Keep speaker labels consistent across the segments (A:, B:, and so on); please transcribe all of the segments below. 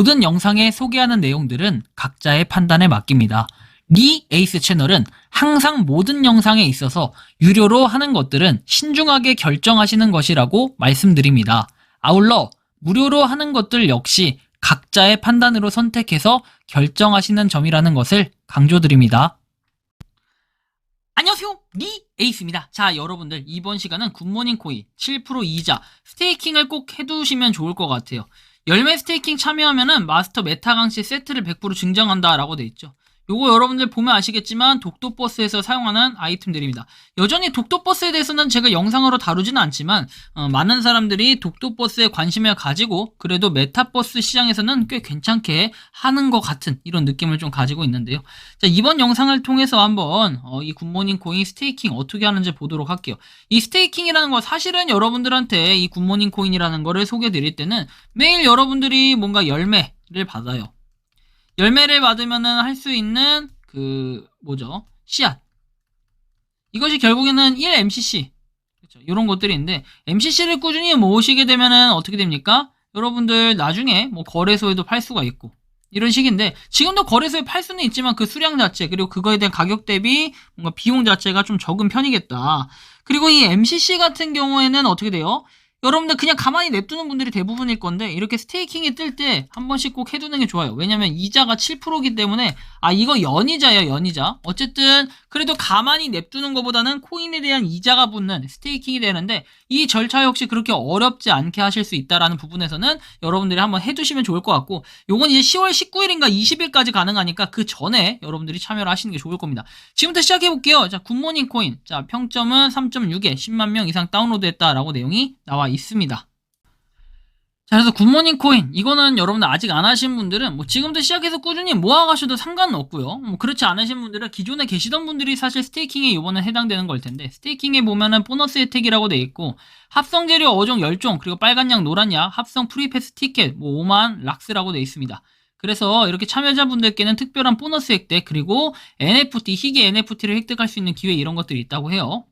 A: 모든 영상에 소개하는 내용들은 각자의 판단에 맡깁니다. 리 에이스 채널은 항상 모든 영상에 있어서 유료로 하는 것들은 신중하게 결정하시는 것이라고 말씀드립니다. 아울러 무료로 하는 것들 역시 각자의 판단으로 선택해서 결정하시는 점이라는 것을 강조드립니다. 안녕하세요. 리 에이스입니다. 자, 여러분들 이번 시간은 굿모닝 코인 7% 이자 스테이킹을 꼭 해두시면 좋을 것 같아요. 열매 스테이킹 참여하면은 마스터 메타 강시 세트를 100% 증정한다라고 돼 있죠. 요거 여러분들 보면 아시겠지만 독도버스에서 사용하는 아이템들입니다. 여전히 독도버스에 대해서는 제가 영상으로 다루지는 않지만 어, 많은 사람들이 독도버스에 관심을 가지고 그래도 메타버스 시장에서는 꽤 괜찮게 하는 것 같은 이런 느낌을 좀 가지고 있는데요. 자, 이번 영상을 통해서 한번 어, 이 굿모닝 코인 스테이킹 어떻게 하는지 보도록 할게요. 이 스테이킹이라는 거 사실은 여러분들한테 이 굿모닝 코인이라는 거를 소개해 드릴 때는 매일 여러분들이 뭔가 열매를 받아요. 열매를 받으면은 할 수 있는 그 뭐죠? 씨앗. 이것이 결국에는 1 MCC. 그렇죠. 이런 것들인데 MCC를 꾸준히 모으시게 되면은 어떻게 됩니까? 여러분들 나중에 뭐 거래소에도 팔 수가 있고 이런 식인데 지금도 거래소에 팔 수는 있지만 그 수량 자체 그리고 그거에 대한 가격 대비 뭔가 비용 자체가 좀 적은 편이겠다. 그리고 이 MCC 같은 경우에는 어떻게 돼요? 여러분들 그냥 가만히 냅두는 분들이 대부분일 건데 이렇게 스테이킹이 뜰 때 한 번씩 꼭 해두는 게 좋아요. 왜냐면 이자가 7%이기 때문에 아 이거 연이자예요 연이자. 어쨌든 그래도 가만히 냅두는 것보다는 코인에 대한 이자가 붙는 스테이킹이 되는데 이 절차 역시 그렇게 어렵지 않게 하실 수 있다라는 부분에서는 여러분들이 한번 해두시면 좋을 것 같고 요건 이제 10월 19일인가 20일까지 가능하니까 그 전에 여러분들이 참여를 하시는 게 좋을 겁니다. 지금부터 시작해 볼게요. 자 굿모닝 코인 자 평점은 3.6에 10만 명 이상 다운로드했다라고 내용이 나와 있습니다. 자, 그래서 굿모닝 코인. 이거는 여러분들 아직 안 하신 분들은 뭐 지금부터 시작해서 꾸준히 모아가셔도 상관은 없고요. 뭐 그렇지 않으신 분들은 기존에 계시던 분들이 사실 스테이킹에 이번에 해당되는 걸 텐데 스테이킹에 보면은 보너스 혜택이라고 돼 있고 합성 재료 어종 10종 그리고 빨간 약 노란 약 합성 프리패스 티켓 뭐 5만 락스라고 돼 있습니다. 그래서 이렇게 참여자분들께는 특별한 보너스 획득 그리고 NFT 희귀 NFT를 획득할 수 있는 기회 이런 것들이 있다고 해요.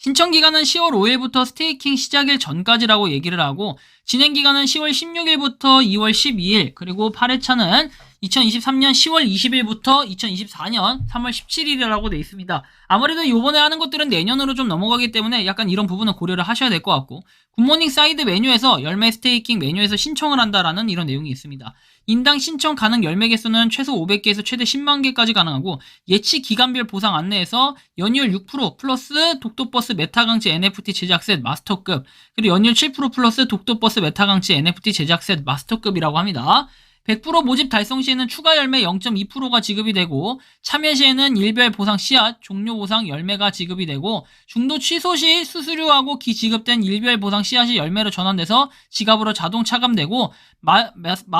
A: 신청 기간은 10월 5일부터 스테이킹 시작일 전까지라고 얘기를 하고 진행 기간은 10월 16일부터 2월 12일 그리고 8회차는 2023년 10월 20일부터 2024년 3월 17일이라고 돼 있습니다. 아무래도 이번에 하는 것들은 내년으로 좀 넘어가기 때문에 약간 이런 부분은 고려를 하셔야 될 것 같고 굿모닝 사이드 메뉴에서 열매 스테이킹 메뉴에서 신청을 한다라는 이런 내용이 있습니다. 인당 신청 가능 열매 개수는 최소 500개에서 최대 10만 개까지 가능하고 예치 기간별 보상 안내에서 연이율 6% 플러스 독도버스 메타강치 NFT 제작셋 마스터급 그리고 연이율 7% 플러스 독도버스 메타강치 NFT 제작셋 마스터급이라고 합니다. 100% 모집 달성 시에는 추가 열매 0.2%가 지급이 되고 참여 시에는 일별 보상 씨앗, 종료 보상 열매가 지급이 되고 중도 취소 시 수수료하고 기 지급된 일별 보상 씨앗이 열매로 전환돼서 지갑으로 자동 차감되고 마,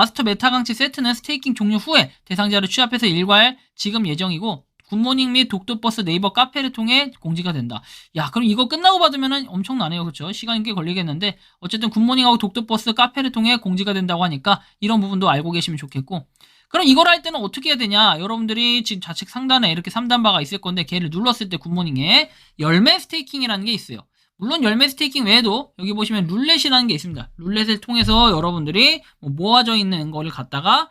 A: 스터 메타 강치 세트는 스테이킹 종료 후에 대상자를 취합해서 일괄 지급 예정이고 굿모닝 및 독도버스 네이버 카페를 통해 공지가 된다. 야, 그럼 이거 끝나고 받으면 엄청나네요. 그렇죠? 시간이 꽤 걸리겠는데 어쨌든 굿모닝하고 독도버스 카페를 통해 공지가 된다고 하니까 이런 부분도 알고 계시면 좋겠고 그럼 이걸 할 때는 어떻게 해야 되냐? 여러분들이 지금 좌측 상단에 이렇게 3단 바가 있을 건데 걔를 눌렀을 때 굿모닝에 열매 스테이킹이라는 게 있어요. 물론 열매 스테이킹 외에도 여기 보시면 룰렛이라는 게 있습니다. 룰렛을 통해서 여러분들이 뭐 모아져 있는 거를 갖다가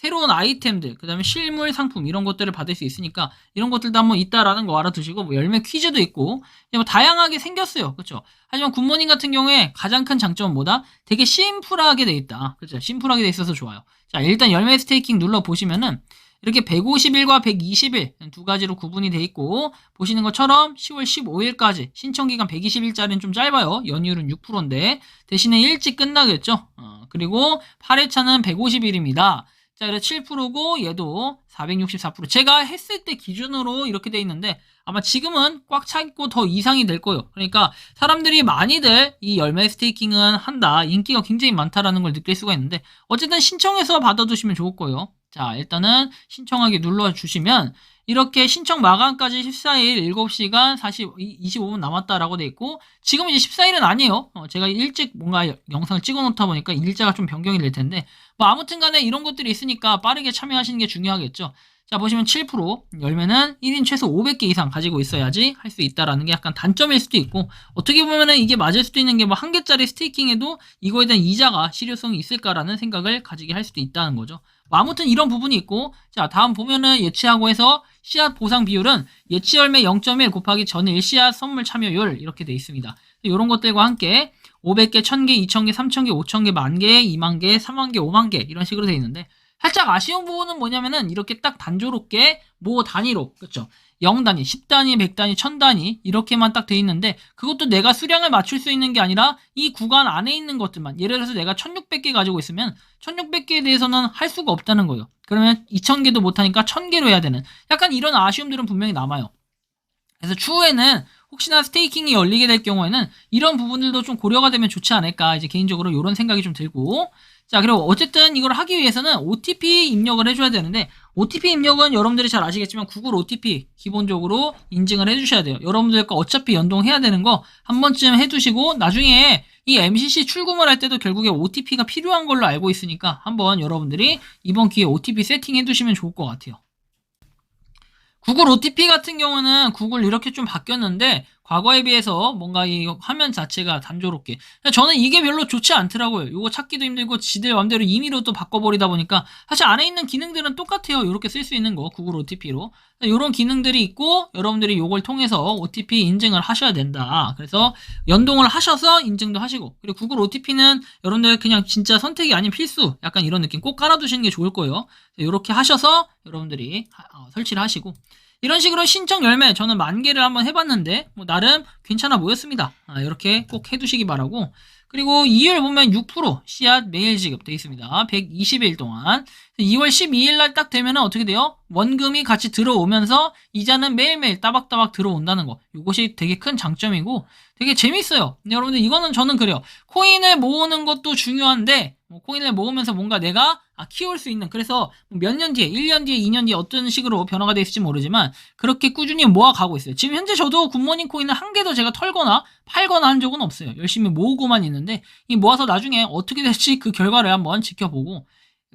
A: 새로운 아이템들, 그 다음에 실물 상품 이런 것들을 받을 수 있으니까 이런 것들도 한번 있다라는 거 알아두시고 뭐 열매 퀴즈도 있고 뭐 다양하게 생겼어요. 그렇죠? 하지만 굿모닝 같은 경우에 가장 큰 장점은 뭐다? 되게 심플하게 돼 있다. 그렇죠? 심플하게 돼 있어서 좋아요. 자, 일단 열매 스테이킹 눌러 보시면은 이렇게 150일과 120일 두 가지로 구분이 돼 있고 보시는 것처럼 10월 15일까지 신청 기간 120일짜리는 좀 짧아요. 연이율은 6%인데 대신에 일찍 끝나겠죠. 어, 그리고 8회차는 150일입니다. 자, 그래서 7%고 얘도 464%. 제가 했을 때 기준으로 이렇게 돼 있는데 아마 지금은 꽉 차 있고 더 이상이 될 거예요. 그러니까 사람들이 많이들 이 열매 스테이킹은 한다. 인기가 굉장히 많다라는 걸 느낄 수가 있는데 어쨌든 신청해서 받아두시면 좋을 거예요. 자, 일단은 신청하기 눌러주시면 이렇게 신청 마감까지 14일 7시간 40, 25분 남았다라고 돼 있고 지금 이제 14일은 아니에요. 어, 제가 일찍 뭔가 영상을 찍어 놓다 보니까 일자가 좀 변경이 될 텐데 뭐 아무튼 간에 이런 것들이 있으니까 빠르게 참여하시는 게 중요하겠죠. 자, 보시면 7% 열매는 1인 최소 500개 이상 가지고 있어야지 할 수 있다라는 게 약간 단점일 수도 있고, 어떻게 보면은 이게 맞을 수도 있는 게 뭐 한 개짜리 스테이킹에도 이거에 대한 이자가 실효성이 있을까라는 생각을 가지게 할 수도 있다는 거죠. 뭐 아무튼 이런 부분이 있고, 자, 다음 보면은 예치하고 해서 씨앗 보상 비율은 예치 열매 0.1 곱하기 전일 씨앗 선물 참여율 이렇게 돼 있습니다. 이런 것들과 함께 500개, 1000개, 2000개, 3000개, 5000개, 만개, 2만개, 3만개, 5만개 이런 식으로 돼 있는데 살짝 아쉬운 부분은 뭐냐면은 이렇게 딱 단조롭게 모 단위로 그렇죠. 0단위, 10단위, 100단위, 1000단위 이렇게만 딱 돼 있는데 그것도 내가 수량을 맞출 수 있는 게 아니라 이 구간 안에 있는 것들만 예를 들어서 내가 1600개 가지고 있으면 1600개에 대해서는 할 수가 없다는 거예요. 그러면 2000개도 못하니까 1000개로 해야 되는 약간 이런 아쉬움들은 분명히 남아요. 그래서 추후에는 혹시나 스테이킹이 열리게 될 경우에는 이런 부분들도 좀 고려가 되면 좋지 않을까 이제 개인적으로 이런 생각이 좀 들고 자 그리고 어쨌든 이걸 하기 위해서는 OTP 입력을 해줘야 되는데 OTP 입력은 여러분들이 잘 아시겠지만 구글 OTP 기본적으로 인증을 해주셔야 돼요. 여러분들과 어차피 연동해야 되는 거 한 번쯤 해두시고 나중에 이 MCC 출금을 할 때도 결국에 OTP가 필요한 걸로 알고 있으니까 한번 여러분들이 이번 기회에 OTP 세팅해 두시면 좋을 것 같아요. 구글 OTP 같은 경우는 구글 이렇게 좀 바뀌었는데 과거에 비해서 뭔가 이 화면 자체가 단조롭게. 저는 이게 별로 좋지 않더라고요. 이거 찾기도 힘들고 지들 맘대로 임의로 또 바꿔버리다 보니까 사실 안에 있는 기능들은 똑같아요. 이렇게 쓸 수 있는 거 구글 OTP로. 이런 기능들이 있고 여러분들이 이걸 통해서 OTP 인증을 하셔야 된다. 그래서 연동을 하셔서 인증도 하시고 그리고 구글 OTP는 여러분들 그냥 진짜 선택이 아닌 필수 약간 이런 느낌. 꼭 깔아두시는 게 좋을 거예요. 이렇게 하셔서 여러분들이 어, 설치를 하시고 이런 식으로 신청 열매 저는 만 개를 한번 해봤는데 뭐 나름 괜찮아 보였습니다. 아, 이렇게 꼭 해두시기 바라고 그리고 2월 보면 6% 씨앗 매일 지급 돼 있습니다. 120일 동안 2월 12일 날 딱 되면은 어떻게 돼요? 원금이 같이 들어오면서 이자는 매일매일 따박따박 들어온다는 거. 이것이 되게 큰 장점이고 되게 재밌어요. 여러분들 이거는 저는 그래요. 코인을 모으는 것도 중요한데 뭐 코인을 모으면서 뭔가 내가 아, 키울 수 있는 그래서 몇 년 뒤에 1년 뒤에 2년 뒤에 어떤 식으로 변화가 될지 모르지만 그렇게 꾸준히 모아가고 있어요. 지금 현재 저도 굿모닝 코인을 한 개도 제가 털거나 팔거나 한 적은 없어요. 열심히 모으고만 있는데 이 모아서 나중에 어떻게 될지 그 결과를 한번 지켜보고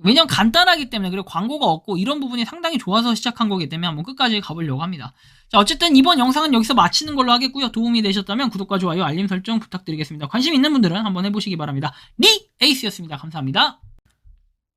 A: 왜냐면 간단하기 때문에 그리고 광고가 없고 이런 부분이 상당히 좋아서 시작한 거기 때문에 한번 끝까지 가보려고 합니다. 자 어쨌든 이번 영상은 여기서 마치는 걸로 하겠고요. 도움이 되셨다면 구독과 좋아요 알림 설정 부탁드리겠습니다. 관심 있는 분들은 한번 해보시기 바랍니다. 리 에이스였습니다. 감사합니다.